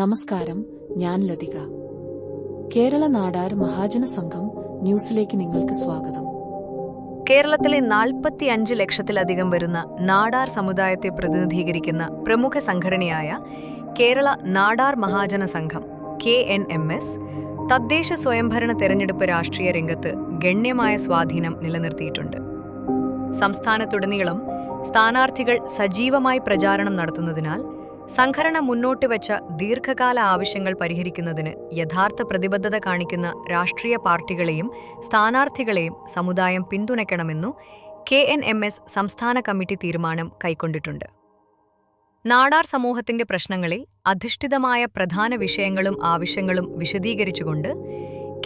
നമസ്കാരം ഞാൻ ലതിക. കേരള നാടാർ മഹാജന സംഘം ന്യൂസിലേക്ക് നിങ്ങൾക്ക് സ്വാഗതം. കേരളത്തിലെ നാൽപ്പത്തിയഞ്ച് ലക്ഷത്തിലധികം വരുന്ന നാടാർ സമുദായത്തെ പ്രതിനിധീകരിക്കുന്ന പ്രമുഖ സംഘടനയായ കേരള നാടാർ മഹാജന സംഘം കെ എൻ എം എസ് തദ്ദേശ സ്വയംഭരണ തെരഞ്ഞെടുപ്പ് രാഷ്ട്രീയ രംഗത്ത് ഗണ്യമായ സ്വാധീനം നിലനിർത്തിയിട്ടുണ്ട്. സംസ്ഥാനത്തുടനീളം സ്ഥാനാർത്ഥികൾ സജീവമായി പ്രചാരണം നടത്തുന്നതിനാൽ സംഘടന മുന്നോട്ട് വെച്ച ദീർഘകാല ആവശ്യങ്ങൾ പരിഹരിക്കുന്നതിന് യഥാർത്ഥ പ്രതിബദ്ധത കാണിക്കുന്ന രാഷ്ട്രീയ പാർട്ടികളെയും സ്ഥാനാർത്ഥികളെയും സമുദായം പിന്തുണയ്ക്കണമെന്നു കെ എൻ എം എസ് സംസ്ഥാന കമ്മിറ്റി തീരുമാനം കൈക്കൊണ്ടിട്ടുണ്ട്. നാടാർ സമൂഹത്തിന്റെ പ്രശ്നങ്ങളിൽ അധിഷ്ഠിതമായ പ്രധാന വിഷയങ്ങളും ആവശ്യങ്ങളും വിശദീകരിച്ചുകൊണ്ട്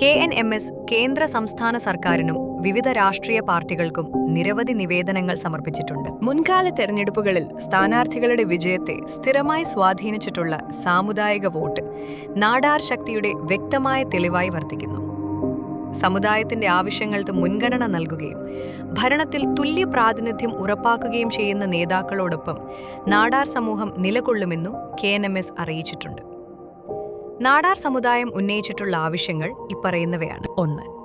കെ എൻ എം എസ് കേന്ദ്ര സംസ്ഥാന സർക്കാരിനും വിവിധ രാഷ്ട്രീയ പാർട്ടികൾക്കും നിരവധി നിവേദനങ്ങൾ സമർപ്പിച്ചിട്ടുണ്ട്. മുൻകാല തെരഞ്ഞെടുപ്പുകളിൽ സ്ഥാനാർത്ഥികളുടെ വിജയത്തെ സ്ഥിരമായി സ്വാധീനിച്ചിട്ടുള്ള സാമുദായിക വോട്ട് നാടാർ ശക്തിയുടെ വ്യക്തമായ തെളിവായി വർത്തിക്കുന്നു. സമുദായത്തിന്റെ ആവശ്യങ്ങൾക്ക് മുൻഗണന നൽകുകയും ഭരണത്തിൽ തുല്യ പ്രാതിനിധ്യം ഉറപ്പാക്കുകയും ചെയ്യുന്ന നേതാക്കളോടൊപ്പം നാടാർ സമൂഹം നിലകൊള്ളുമെന്നു കെ അറിയിച്ചിട്ടുണ്ട്. നാടാർ സമുദായം ഉന്നയിച്ചിട്ടുള്ള ആവശ്യങ്ങൾ ഇപ്പറയുന്നവയാണ്. ഒന്ന്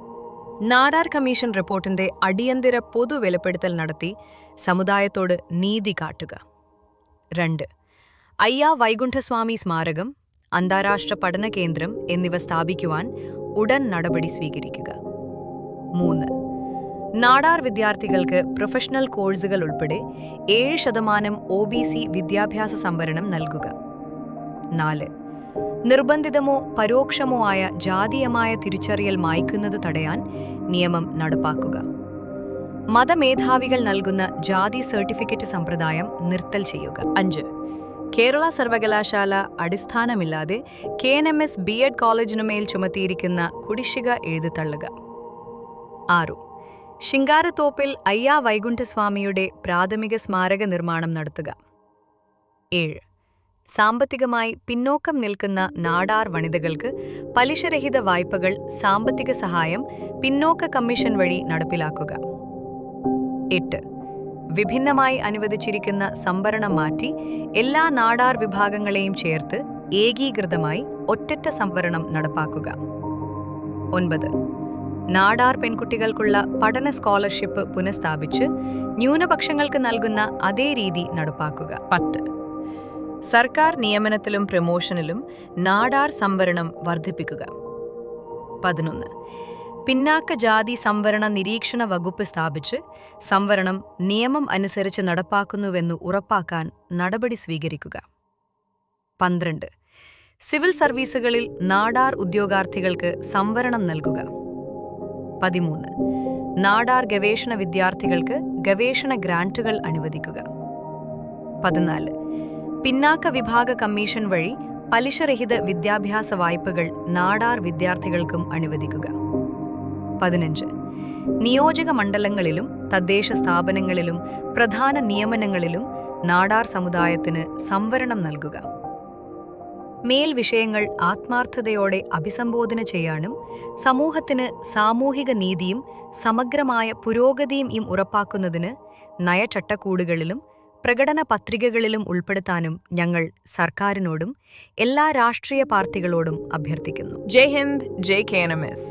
നാടാർ കമ്മീഷൻ റിപ്പോർട്ടിന്റെ അടിയന്തര പൊതു വെളിപ്പെടുത്തൽ നടത്തി സമുദായത്തോട് നീതി കാട്ടുക. രണ്ട്. അയ്യ വൈകുണ്ഠസ്വാമി സ്മാരകം അന്താരാഷ്ട്ര പഠന കേന്ദ്രം എന്നിവ സ്ഥാപിക്കുവാൻ ഉടൻ നടപടി സ്വീകരിക്കുക. മൂന്ന്. നാടാർ വിദ്യാർത്ഥികൾക്ക് പ്രൊഫഷണൽ കോഴ്സുകൾ ഉൾപ്പെടെ ഏഴ് ശതമാനം ഒ ബി സി വിദ്യാഭ്യാസ സംവരണം നൽകുക. നാല്. നിർബന്ധിതമോ പരോക്ഷമോ ആയ ജാതീയമായ തിരിച്ചറിയൽ മായ്ക്കുന്നത് തടയാൻ നിയമം നടപ്പാക്കുക. മതമേധാവികൾ നൽകുന്ന ജാതി സർട്ടിഫിക്കറ്റ് സമ്പ്രദായം നിർത്തൽ ചെയ്യുക. അഞ്ച്. കേരള സർവകലാശാല അടിസ്ഥാനമില്ലാതെ K N M S B Ed കോളേജിനുമേൽ ചുമത്തിയിരിക്കുന്ന കുടിശ്ശിക എഴുതിത്തള്ളുക ആറു. ശിങ്കാരത്തോപ്പിൽ അയ്യാ വൈകുണ്ഠസ്വാമിയുടെ പ്രാഥമിക സ്മാരക നിർമ്മാണം നടത്തുക. ഏഴ്. സാമ്പത്തികമായി പിന്നോക്കം നിൽക്കുന്ന നാടാർ വനിതകൾക്ക് പലിശരഹിത വായ്പകൾ സാമ്പത്തിക സഹായം പിന്നോക്ക കമ്മീഷൻ വഴി നടപ്പിലാക്കുക. എട്ട്. വിഭിന്നമായി അനുവദിച്ചിരിക്കുന്ന സംവരണം മാറ്റി എല്ലാ നാടാർ വിഭാഗങ്ങളെയും ചേർത്ത് ഏകീകൃതമായി ഒറ്ററ്റ സംവരണം നടപ്പാക്കുക. ഒൻപത്. നാടാർ പെൺകുട്ടികൾക്കുള്ള പഠന സ്കോളർഷിപ്പ് പുനഃസ്ഥാപിച്ച് ന്യൂനപക്ഷങ്ങൾക്ക് നൽകുന്ന അതേ രീതി നടപ്പാക്കുക. പത്ത്. സർക്കാർ നിയമനത്തിലും പ്രമോഷനിലും നാടാർ സംവരണം വർദ്ധിപ്പിക്കുക. പതിനൊന്ന്. പിന്നാക്ക ജാതി സംവരണ നിരീക്ഷണ വകുപ്പ് സ്ഥാപിച്ച് സംവരണം നിയമം അനുസരിച്ച് നടപ്പാക്കുന്നുവെന്ന് ഉറപ്പാക്കാൻ നടപടി സ്വീകരിക്കുക. പന്ത്രണ്ട്. സിവിൽ സർവീസുകളിൽ നാടാർ ഉദ്യോഗാർത്ഥികൾക്ക് സംവരണം നൽകുക. പതിമൂന്ന്. നാടാർ ഗവേഷണ വിദ്യാർത്ഥികൾക്ക് ഗവേഷണ ഗ്രാന്റുകൾ അനുവദിക്കുക. പതിനാല്. പിന്നാക്ക വിഭാഗ കമ്മീഷൻ വഴി പലിശരഹിത വിദ്യാഭ്യാസ വായ്പകൾ നാടാർ വിദ്യാർത്ഥികൾക്കും അനുവദിക്കുക. പതിനഞ്ച്. നിയോജക മണ്ഡലങ്ങളിലും തദ്ദേശ സ്ഥാപനങ്ങളിലും പ്രധാന നിയമനങ്ങളിലും നാടാർ സമുദായത്തിന് സംവരണം നൽകുക. മേൽ വിഷയങ്ങൾ ആത്മാർത്ഥതയോടെ അഭിസംബോധന ചെയ്യാനും സമൂഹത്തിന് സാമൂഹിക നീതിയും സമഗ്രമായ പുരോഗതിയും ഇം ഉറപ്പാക്കുന്നതിന് നയചട്ടക്കൂടുകളിലും പ്രകടന പത്രികകളിലും ഉൾപ്പെടുത്താനും ഞങ്ങൾ സർക്കാരിനോടും എല്ലാ രാഷ്ട്രീയ പാർട്ടികളോടും അഭ്യർത്ഥിക്കുന്നു. Jai Hind Jai K N M S.